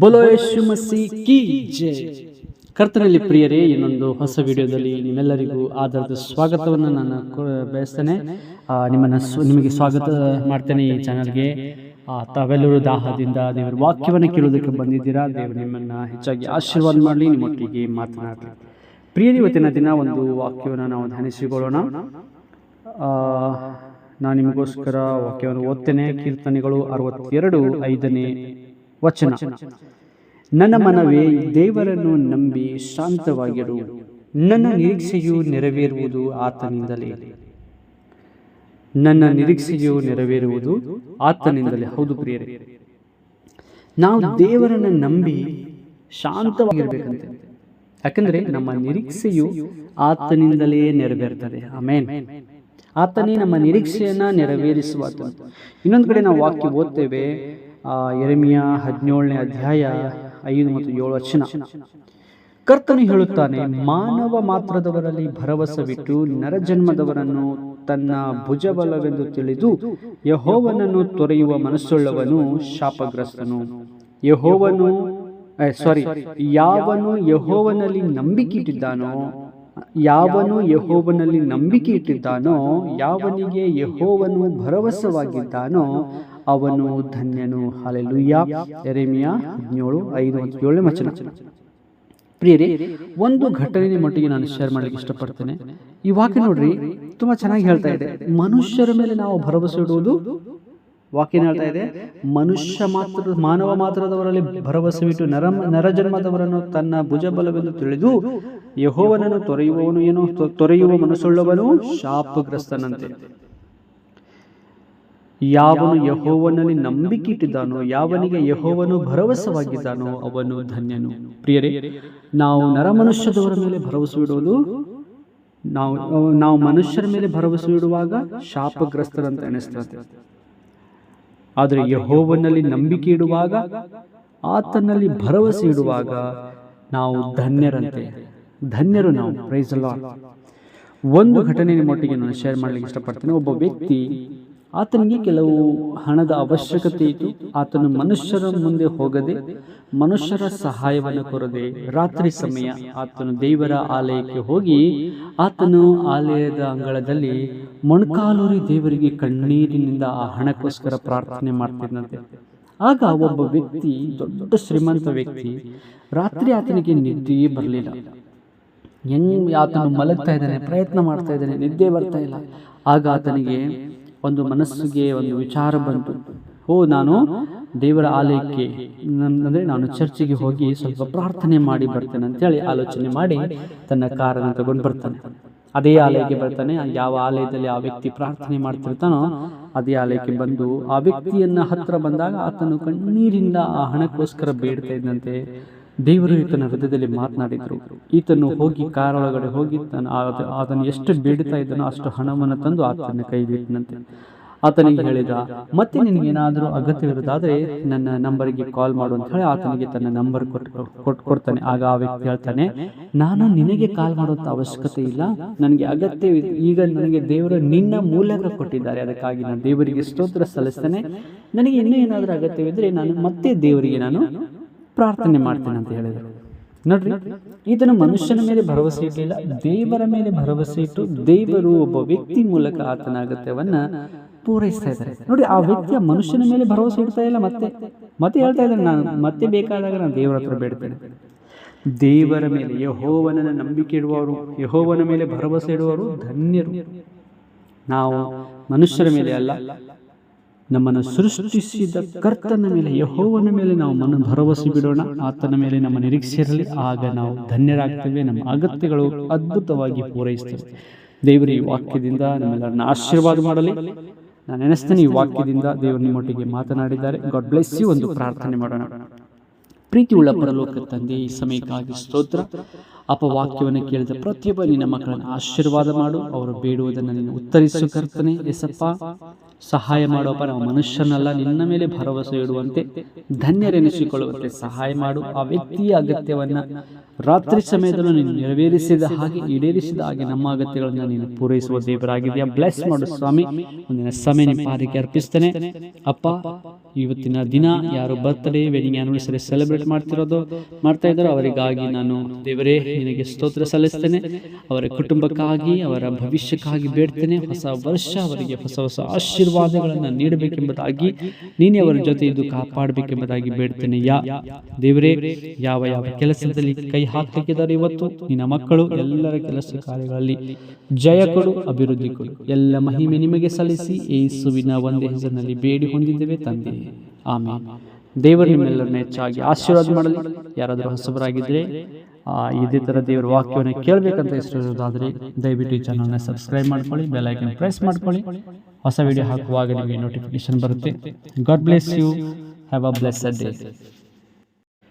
ಬೋಲೋ ಯೇಸು ಮಸಿ ಕಿ ಜೆ. ಕರ್ತನಲ್ಲಿ ಪ್ರಿಯರೇ, ಇನ್ನೊಂದು ಹೊಸ ವಿಡಿಯೋದಲ್ಲಿ ನಿಮ್ಮೆಲ್ಲರಿಗೂ ಆಧಾರದ ಸ್ವಾಗತವನ್ನು ನಾನು ಬಯಸ್ತೇನೆ. ನಿಮ್ಮನ್ನು ನಿಮಗೆ ಸ್ವಾಗತ ಮಾಡ್ತೇನೆ ಈ ಚಾನಲ್ಗೆ. ತಾವೆಲ್ಲರೂ ದಾಹದಿಂದ ದೇವರ ವಾಕ್ಯವನ್ನು ಕೇಳೋದಕ್ಕೆ ಬಂದಿದ್ದೀರಾ? ದೇವರು ನಿಮ್ಮನ್ನು ಹೆಚ್ಚಾಗಿ ಆಶೀರ್ವಾದ ಮಾಡಲಿ, ನಿಮ್ಮೊಟ್ಟಿಗೆ ಮಾತನಾಡಲಿ. ಪ್ರಿಯರಿ, ಇವತ್ತಿನ ದಿನ ಒಂದು ವಾಕ್ಯವನ್ನು ನಾವು ಧ್ಯಾನಿಸಿಕೊಳ್ಳೋಣ. ನಾನು ನಿಮಗೋಸ್ಕರ ವಾಕ್ಯವನ್ನು ಓದ್ತೇನೆ. ಕೀರ್ತನೆಗಳು ಅರವತ್ತೆರಡು ಐದನೇ ವಚನ. ನನ್ನ ಮನವೇ ದೇವರನ್ನು ನಂಬಿ ಶಾಂತವಾಗಿರು. ನನ್ನ ನಿರೀಕ್ಷೆಯು ನೆರವೇರುವುದು ಆತನಿಂದಲೇ. ನನ್ನ ನಿರೀಕ್ಷೆಯು ನೆರವೇರುವುದು ಆತನಿಂದಲೇ. ಹೌದು ಪ್ರಿಯರೇ. ನಾವು ದೇವರನ್ನು ನಂಬಿ ಶಾಂತವಾಗಿರ್ಬೇಕಂತೆ. ಯಾಕಂದ್ರೆ ನಮ್ಮ ನಿರೀಕ್ಷೆಯು ಆತನಿಂದಲೇ ನೆರವೇರ್ತದೆ. ಆಮೇನ್. ಆತನೇ ನಮ್ಮ ನಿರೀಕ್ಷೆಯನ್ನ ನೆರವೇರಿಸುವ. ಇನ್ನೊಂದು ಕಡೆ ನಾವು ವಾಕ್ಯ ಓದ್ತೇವೆ. ಆ, ಯೆರೆಮೀಯ ಹದಿನೇಳನೇ ಅಧ್ಯಾಯ ಐದು ಮತ್ತು ಏಳು ವಚನ. ಕರ್ತನು ಹೇಳುತ್ತಾನೆ ಮಾನವ ಮಾತ್ರದವರಲ್ಲಿ ಭರವಸವಿಟ್ಟು ನರಜನ್ಮದವರನ್ನು ತನ್ನ ಭುಜಬಲವೆಂದು ತಿಳಿದು ಯಹೋವನನ್ನು ತೊರೆಯುವ ಮನಸ್ಸುಳ್ಳವನು ಶಾಪಗ್ರಸ್ತನು. ಯಹೋವನು ಸಾರಿ ಯಾವನು ಯಹೋವನಲ್ಲಿ ನಂಬಿಕೆ ಇಟ್ಟಿದ್ದಾನೋ ಯಾವನು ಯಹೋವನಲ್ಲಿ ನಂಬಿಕೆ ಇಟ್ಟಿದ್ದಾನೋ ಯಾವನಿಗೆ ಯಹೋವನು ಭರವಸವಾಗಿದ್ದಾನೋ ಅವನು ಧನ್ಯನು. ಹಾಲೆಲುಯ್ಯ. ಎರೆಮಿಯ ಹದಿನೇಳು ಐದು ಏಳನೇ ವಚನ. ಪ್ರಿಯರೇ ಒಂದು ಘಟನೆ ಮಟ್ಟಿಗೆ ನಾನು ಶೇರ್ ಮಾಡ್ಲಿಕ್ಕೆ ಇಷ್ಟಪಡ್ತೇನೆ. ಈ ವಾಕ್ಯ ನೋಡ್ರಿ ತುಂಬಾ ಚೆನ್ನಾಗಿ ಹೇಳ್ತಾ ಇದೆ. ಮನುಷ್ಯರ ಮೇಲೆ ನಾವು ಭರವಸೆ ಇಡುವುದು ವಾಕ್ಯ ಏನ್ ಹೇಳ್ತಾ ಇದೆ? ಮನುಷ್ಯ ಮಾತ್ರ ಮಾನವ ಮಾತ್ರದವರಲ್ಲಿ ಭರವಸೆ ಇಟ್ಟು ನರ ನರಜನ್ಮದವರನ್ನು ತನ್ನ ಭುಜಬಲವೆಂದು ತಿಳಿದು ಯಹೋವನನ್ನು ತೊರೆಯುವವನು ಏನು? ತೊರೆಯುವ ಮನಸ್ಸುಳ್ಳವನು? ಶಾಪಗ್ರಸ್ತನಂತೆ. ಯಾವನು ಯಹೋವನಲ್ಲಿ ನಂಬಿಕೆ ಇಟ್ಟಿದ್ದಾನೋ ಯಾವನಿಗೆ ಯಹೋವನು ಭರವಸವಾಗಿದ್ದಾನೋ ಅವನು ಧನ್ಯನು. ಪ್ರಿಯರೇ ನಾವು ನರಮನುಷ್ಯದವರ ಮೇಲೆ ಭರವಸೆ ಇಡುವುದು? ನಾವು ನಾವು ಮನುಷ್ಯರ ಮೇಲೆ ಭರವಸೆ ಇಡುವಾಗ ಶಾಪಗ್ರಸ್ತರಂತ ಎಣಿಸ್ತದೆ ಆದರೆ ಯಹೋವನಲ್ಲಿ ನಂಬಿಕೆ ಇಡುವಾಗ ಆತನಲ್ಲಿ ಭರವಸೆ ಇಡುವಾಗ ನಾವು ಧನ್ಯರಂತೆ. ಧನ್ಯರು ನಾವು. ಪ್ರೈಸ್ ಒಂದು ಘಟನೆ ನಿಮ್ಮೊಟ್ಟಿಗೆ ನಾನು ಶೇರ್ ಮಾಡ್ಲಿಕ್ಕೆ ಇಷ್ಟಪಡ್ತೇನೆ. ಒಬ್ಬ ವ್ಯಕ್ತಿ ಆತನಿಗೆ ಕೆಲವು ಹಣದ ಅವಶ್ಯಕತೆ ಇತ್ತು. ಆತನು ಮನುಷ್ಯರ ಮುಂದೆ ಹೋಗದೆ ಮನುಷ್ಯರ ಸಹಾಯವನ್ನು ಕೊರದೆ ರಾತ್ರಿ ಸಮಯ ಆತನು ದೇವರ ಆಲಯಕ್ಕೆ ಹೋಗಿ ಆತನು ಆಲಯದ ಅಂಗಳದಲ್ಲಿ ಮೊಣಕಾಲೂರಿ ದೇವರಿಗೆ ಕಣ್ಣೀರಿನಿಂದ ಆ ಹಣಕ್ಕೋಸ್ಕರ ಪ್ರಾರ್ಥನೆ ಮಾಡ್ತಿದ್ದಂತೆ. ಆಗ ಒಬ್ಬ ವ್ಯಕ್ತಿ, ದೊಡ್ಡ ಶ್ರೀಮಂತ ವ್ಯಕ್ತಿ, ರಾತ್ರಿ ಆತನಿಗೆ ನಿದ್ದೆಯೇ ಬರಲಿಲ್ಲ. ಹೆಂಗ್ ಆತನು ಮಲಗ್ತಾ ಇದ್ದಾನೆ, ಪ್ರಯತ್ನ ಮಾಡ್ತಾ ಇದ್ದಾನೆ, ನಿದ್ದೆ ಬರ್ತಾ ಇಲ್ಲ. ಆಗ ಆತನಿಗೆ ಒಂದು ಮನಸ್ಸಿಗೆ ಒಂದು ವಿಚಾರ ಬಂತು. ಓ ನಾನು ದೇವರ ಆಲಯಕ್ಕೆ ಅಂದರೆ ನಾನು ಚರ್ಚಿಗೆ ಹೋಗಿ ಸ್ವಲ್ಪ ಪ್ರಾರ್ಥನೆ ಮಾಡಿ ಬರ್ತೇನೆ ಅಂತೇಳಿ ಆಲೋಚನೆ ಮಾಡಿ ತನ್ನ ಕಾರನ್ನು ತಗೊಂಡು ಬರ್ತಾನೆ. ಅದೇ ಆಲಯಕ್ಕೆ ಬರ್ತಾನೆ. ಯಾವ ಆಲಯದಲ್ಲಿ ಆ ವ್ಯಕ್ತಿ ಪ್ರಾರ್ಥನೆ ಮಾಡ್ತಿರ್ತಾನೋ ಅದೇ ಆಲಯಕ್ಕೆ ಬಂದು ಆ ವ್ಯಕ್ತಿಯನ್ನ ಹತ್ರ ಬಂದಾಗ ಆತನು ಕಣ್ಣೀರಿಂದ ಆ ಹಣಕ್ಕೋಸ್ಕರ ಬೇಡ್ತಾ ಇದ್ದಂತೆ ದೇವರು ಈತನ ಹೃದಯದಲ್ಲಿ ಮಾತನಾಡಿದ್ರು. ಈತನು ಹೋಗಿ ಕಾರೊಳಗಡೆ ಹೋಗಿ ತನ್ನ ಆತನು ಎಷ್ಟು ಬೇಡ್ತಾ ಇದ್ದನೋ ಅಷ್ಟು ಹಣವನ್ನು ತಂದು ಆತನ ಕೈಗಿಟ್ಟನಂತೆ ಆತನಿಗೆ ಹೇಳಿದ, ಮತ್ತೆ ನಿನಗೇನಾದರೂ ಅಗತ್ಯವಿರುವುದಾದ್ರೆ ನನ್ನ ನಂಬರಿಗೆ ಕಾಲ್ ಮಾಡು ಅಂತ ಹೇಳಿ ಆತನಿಗೆ ತನ್ನ ನಂಬರ್ ಕೊಟ್ಟು ಕೊಟ್ಟು ಕೊಡ್ತಾನೆ. ಆಗ ಆ ವ್ಯಕ್ತಿ ಹೇಳ್ತಾನೆ, ನಾನು ನಿನಗೆ ಕಾಲ್ ಮಾಡುವಂತ ಅವಶ್ಯಕತೆ ಇಲ್ಲ. ನನಗೆ ಅಗತ್ಯವಿದೆ. ಈಗ ನನಗೆ ದೇವರು ನಿನ್ನ ಮೂಲಕ ಕೊಟ್ಟಿದ್ದಾರೆ. ಅದಕ್ಕಾಗಿ ನಾನು ದೇವರಿಗೆ ಸ್ತೋತ್ರ ಸಲ್ಲಿಸ್ತೇನೆ. ನನಗೆ ಇನ್ನೂ ಏನಾದರೂ ಅಗತ್ಯವಿದ್ರೆ ನಾನು ಮತ್ತೆ ದೇವರಿಗೆ ನಾನು ಪ್ರಾರ್ಥನೆ ಮಾಡ್ತೇನೆ ಅಂತ ಹೇಳಿದರು. ನೋಡ್ರಿ ಈತನು ಮನುಷ್ಯನ ಮೇಲೆ ಭರವಸೆ ಇಟ್ಟಿಲ್ಲ ದೇವರ ಮೇಲೆ ಭರವಸೆ ಇಟ್ಟು ದೇವರು ಒಬ್ಬ ವ್ಯಕ್ತಿ ಮೂಲಕ ಆತನ ಅಗತ್ಯವನ್ನ ಪೂರೈಸ್ತಾ ಇದ್ದಾರೆ. ನೋಡಿ ಆ ವ್ಯಕ್ತಿಯ ಮನುಷ್ಯನ ಮೇಲೆ ಭರವಸೆ ಇಡ್ತಾ ಇಲ್ಲ ಮತ್ತೆ ಮತ್ತೆ ಹೇಳ್ತಾ ಇದ್ದಾರೆ ನಾನು ಮತ್ತೆ ಬೇಕಾದಾಗ ನಾನು ದೇವರ ಹತ್ರ ಬೇಡ್ತೇನೆ. ದೇವರ ಮೇಲೆ ಯಹೋವನನ ನಂಬಿಕೆ ಇಡುವವರು ಯಹೋವನ ಮೇಲೆ ಭರವಸೆ ಇಡುವವರು ಧನ್ಯರು. ನಾವು ಮನುಷ್ಯರ ಮೇಲೆ ಅಲ್ಲ. ನಮ್ಮನ್ನು ಸೃಷ್ಟಿಸಿದ ಕರ್ತನ ಮೇಲೆ, ಯಹೋವನ ಮೇಲೆ ನಾವು ಮನ ಭರವಸೆ ಬಿಡೋಣ. ಆತನ ಮೇಲೆ ನಮ್ಮ ನಿರೀಕ್ಷೆ ಇರಲಿ ಆಗ ನಾವು ಧನ್ಯರಾಗ್ತೇವೆ. ನಮ್ಮ ಅಗತ್ಯಗಳು ಅದ್ಭುತವಾಗಿ ಪೂರೈಸ್ತೇವೆ. ದೇವರ, ಈ ವಾಕ್ಯದಿಂದ ನಮ್ಮೆಲ್ಲರನ್ನ ಆಶೀರ್ವಾದ ಮಾಡಲಿ. ನಾನು ನೆನೆಸ್ತೇನೆ, ಈ ವಾಕ್ಯದಿಂದ ದೇವರು ನಿಮ್ಮೊಟ್ಟಿಗೆ ಮಾತನಾಡಿದ್ದಾರೆ. ಗಾಡ್ ಬ್ಲೆಸ್ ಯು ಒಂದು ಪ್ರಾರ್ಥನೆ ಮಾಡೋಣ. ಪ್ರೀತಿಯುಳ್ಳ ಪರಲೋಕ ತಂದೆ, ಈ ಸಮಯಕ್ಕಾಗಿ ಸ್ತೋತ್ರ. ಅಪವಾಕ್ಯವನ್ನು ಕೇಳಿದ ಪ್ರತಿಯೊಬ್ಬ ನಿನ್ನ ಮಕ್ಕಳನ್ನು ಆಶೀರ್ವಾದ ಮಾಡು. ಅವರು ಬೇಡುವುದನ್ನು ನೀನು ಉತ್ತರಿಸು ಕರ್ತನೆ. ಎಸಪ್ಪ, ಸಹಾಯ ಮಾಡುವಪ್ಪ ನಾವು ಮನುಷ್ಯನಲ್ಲ. ನಿನ್ನ ಮೇಲೆ ಭರವಸೆ ಇಡುವಂತೆ, ಧನ್ಯರೆನಿಸಿಕೊಳ್ಳುವಂತೆ ಸಹಾಯ ಮಾಡು. ಆ ವ್ಯಕ್ತಿಯ ಅಗತ್ಯವನ್ನ ರಾತ್ರಿ ಸಮಯದಲ್ಲೂ ನೀನು ನೆರವೇರಿಸಿದ ಹಾಗೆ, ಈಡೇರಿಸಿದ ಹಾಗೆ ನಮ್ಮ ಅಗತ್ಯಗಳನ್ನು ನೀನು ಪೂರೈಸುವ ದೇವರಾಗಿದೆಯಾ ಬ್ಲೆಸ್ ಮಾಡು ಸ್ವಾಮಿ. ಮುಂದಿನ ಸಮಯ ನಿಮ್ಮ ಅರ್ಪಿಸ್ತೇನೆ. ಅಪ್ಪ ಇವತ್ತಿನ ದಿನ ಯಾರು ಬರ್ತ್ಡೇ ವೆಡಿಂಗ್ ಆನಿವರ್ಸರಿ ಸೆಲೆಬ್ರೇಟ್ ಮಾಡ್ತಿರೋದು, ಮಾಡ್ತಾ ಇದ್ದಾರೋ ಅವರಿಗಾಗಿ ನಾನು ದೇವರೇ, ನಿನಗೆ ಸ್ತೋತ್ರ ಸಲ್ಲಿಸ್ತೇನೆ. ಅವರ ಕುಟುಂಬಕ್ಕಾಗಿ, ಅವರ ಭವಿಷ್ಯಕ್ಕಾಗಿ ಬೇಡ್ತೇನೆ. ಹೊಸ ವರ್ಷ ಅವರಿಗೆ ಹೊಸ ಹೊಸ ಆಶೀರ್ವಾದಗಳನ್ನು ನೀಡಬೇಕೆಂಬುದಾಗಿ ನೀನೇ ಅವರ ಜೊತೆ ಇದು ಕಾಪಾಡಬೇಕೆಂಬುದಾಗಿ ಬೇಡ್ತೇನೆ. ಯಾ, ದೇವರೇ, ಯಾವ ಯಾವ ಕೆಲಸದಲ್ಲಿ ಕೈ ಹಾಕಲಿಕ್ಕಿದ್ದಾರೆ ಇವತ್ತು? ನಿನ್ನ ಮಕ್ಕಳು ಎಲ್ಲರ ಕೆಲಸ ಕಾರ್ಯಗಳಲ್ಲಿ ಜಯ ಕೊಡು, ಅಭಿವೃದ್ಧಿ ಕೊಡು. ಎಲ್ಲ ಮಹಿಮೆ ನಿಮಗೆ ಸಲ್ಲಿಸಿ, ಏಸುವಿನ ಒಂದೇ ಹೆಸರಿನಲ್ಲಿ ಬೇಡಿ ಹೊಂದಿದ್ದೇವೆ ತಂದೆ ಆಮೇಲೆ ದೇವರು ನಿಮ್ಮೆಲ್ಲರನ್ನ ಹೆಚ್ಚಾಗಿ ಆಶೀರ್ವಾದ ಮಾಡಲಿ. ಯಾರಾದರೂ ಹೊಸಬರಾಗಿದ್ದರೆ ಇದೇ ಥರ ದೇವರ ವಾಕ್ಯವನ್ನು ಕೇಳಬೇಕಂತ ಇಷ್ಟದಾದರೆ ದಯವಿಟ್ಟು ಈ ಚಾನಲ್ನ ಸಬ್ಸ್ಕ್ರೈಬ್ ಮಾಡ್ಕೊಳ್ಳಿ, ಬೆಲ್ ಐಕನ್ ಪ್ರೆಸ್ ಮಾಡ್ಕೊಳ್ಳಿ. ಹೊಸ ವಿಡಿಯೋ ಹಾಕುವಾಗ ನಿಮಗೆ ನೋಟಿಫಿಕೇಶನ್ ಬರುತ್ತೆ. God bless you have a bless day